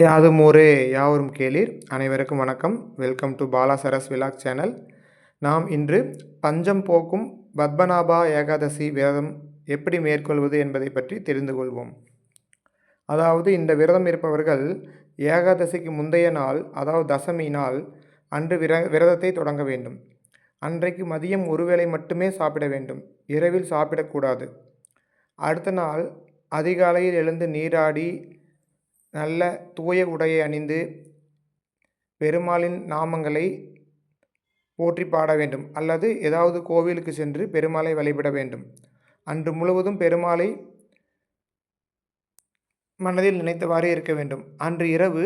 யாதும் ஊரே யாவரும் கேளீர். அனைவருக்கும் வணக்கம். Welcome to Bala Saras vlog channel நாம் இன்று பஞ்சம் போக்கும் பத்மநாபா ஏகாதசி விரதம் எப்படி மேற்கொள்வது என்பதை பற்றி தெரிந்து கொள்வோம். அதாவது இந்த விரதம் இருப்பவர்கள் ஏகாதசிக்கு முந்தைய நாள் அதாவது தசமி நாள் அன்று விர விரதத்தை தொடங்க வேண்டும். அன்றைக்கு மதியம் ஒருவேளை மட்டுமே சாப்பிட வேண்டும். இரவில் சாப்பிடக்கூடாது. அடுத்த நாள் அதிகாலையில் எழுந்து நீராடி நல்ல தூய உடையை அணிந்து பெருமாளின் நாமங்களை போற்றி பாட வேண்டும். அல்லது ஏதாவது கோவிலுக்கு சென்று பெருமாளை வழிபட வேண்டும். அன்று முழுவதும் பெருமாளை மனதில் நினைத்தவாறே இருக்க வேண்டும். அன்று இரவு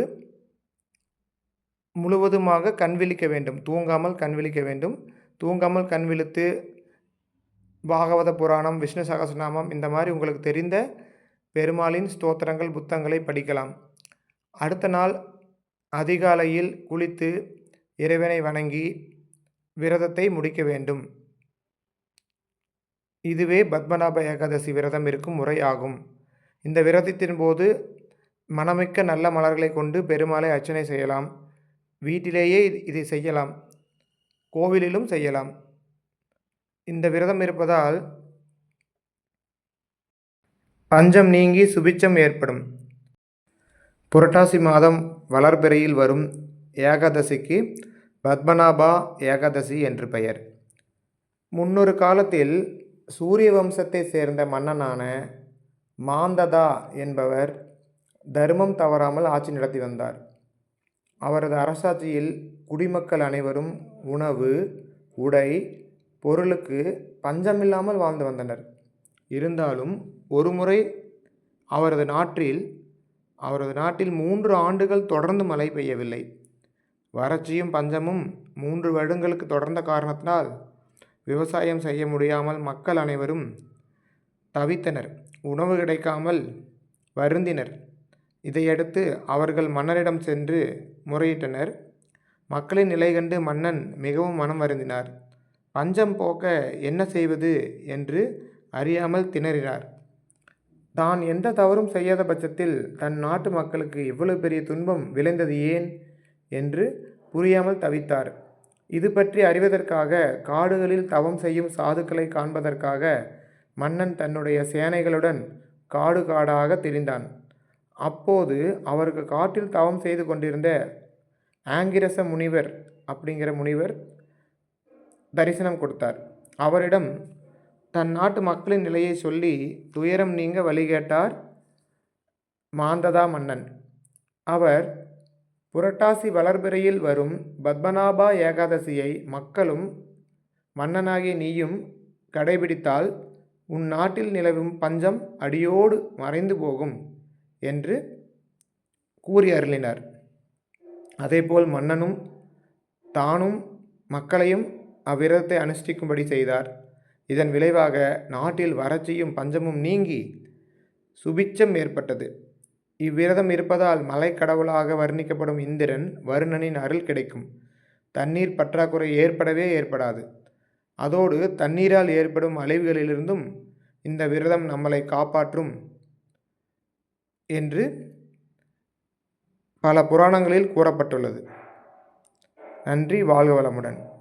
முழுவதுமாக கண் விழிக்க வேண்டும். தூங்காமல் கண் விழிக்க வேண்டும். தூங்காமல் கண் விழித்து பாகவத புராணம் விஷ்ணு சகசநாமம் இந்த மாதிரி உங்களுக்கு தெரிந்த பெருமாளின் ஸ்தோத்திரங்கள் புத்தங்களை படிக்கலாம். அடுத்த நாள் அதிகாலையில் குளித்து இறைவனை வணங்கி விரதத்தை முடிக்க வேண்டும். இதுவே பத்மநாப ஏகாதசி விரதம் இருக்கும் முறை ஆகும். இந்த விரதத்தின் போது மனமிக்க நல்ல மலர்களை கொண்டு பெருமாளை அர்ச்சனை செய்யலாம். வீட்டிலேயே இதை செய்யலாம். கோவிலிலும் செய்யலாம். இந்த விரதம் இருப்பதால் பஞ்சம் நீங்கி சுபிச்சம் ஏற்படும். புரட்டாசி மாதம் வளர்பிறையில் வரும் ஏகாதசிக்கு பத்மநாபா ஏகாதசி என்று பெயர். முன்னொரு காலத்தில் சூரிய வம்சத்தை சேர்ந்த மன்னனான மாந்ததா என்பவர் தர்மம் தவறாமல் ஆட்சி நடத்தி வந்தார். அவரது அரசாட்சியில் குடிமக்கள் அனைவரும் உணவு உடை பொருளுக்கு பஞ்சமில்லாமல் வாழ்ந்து வந்தனர். இருந்தாலும் ஒருமுறை அவரது நாட்டில் அவரது நாட்டில் மூன்று ஆண்டுகள் தொடர்ந்து மழை பெய்யவில்லை. வறட்சியும் பஞ்சமும் மூன்று வருடங்களுக்கு தொடர்ந்த காரணத்தினால் விவசாயம் செய்ய முடியாமல் மக்கள் அனைவரும் தவித்தனர் உணவு கிடைக்காமல் வருந்தினர். இதையடுத்து அவர்கள் மன்னரிடம் சென்று முறையிட்டனர். மக்களின் நிலை கண்டு மன்னன் மிகவும் மனம் வருந்தினார். பஞ்சம் போக்க என்ன செய்வது என்று அறியாமல் திணறினார். தான் எந்த தவறும் செய்யாத பட்சத்தில் தன் நாட்டு மக்களுக்கு இவ்வளவு பெரிய துன்பம் விளைந்தது ஏன்? என்று புரியாமல் தவித்தார். இது பற்றி அறிவதற்காக காடுகளில் தவம் செய்யும் சாதுக்களை காண்பதற்காக மன்னன் தன்னுடைய சேனைகளுடன் காடு காடாக திரிந்தான். அப்போது அவருக்கு காட்டில் தவம் செய்து கொண்டிருந்த ஆங்கிரச முனிவர் அப்படிங்கிற முனிவர் தரிசனம் கொடுத்தார். அவரிடம் தன் நாட்டு மக்களின் நிலையை சொல்லி துயரம் நீங்க வழி கேட்டார் மாந்ததா மன்னன். அவர் புரட்டாசி வளர்பிறையில் வரும் பத்மநாபா ஏகாதசியை மக்களும் மன்னனாகிய நீயும் கடைபிடித்தால் உன் நாட்டில் நிலவும் பஞ்சம் அடியோடு மறைந்து போகும் என்று கூறி அருளினார் அதேபோல் மன்னனும் தானும் மக்களையும் அவ்விரதத்தை அனுஷ்டிக்கும்படி செய்தார். இதன் விளைவாக நாட்டில் வறட்சியும் பஞ்சமும் நீங்கி சுபிச்சம் ஏற்பட்டது. இவ்விரதம் இருப்பதால் மலைக்கடவுளாக வர்ணிக்கப்படும் இந்திரன் வருணனின் அருள் கிடைக்கும். தண்ணீர் பற்றாக்குறை ஏற்படவே ஏற்படாது. அதோடு தண்ணீரால் ஏற்படும் அழிவுகளிலிருந்தும் இந்த விரதம் நம்மளை காப்பாற்றும் என்று பல புராணங்களில் கூறப்பட்டுள்ளது. நன்றி வாழ்க வளமுடன்.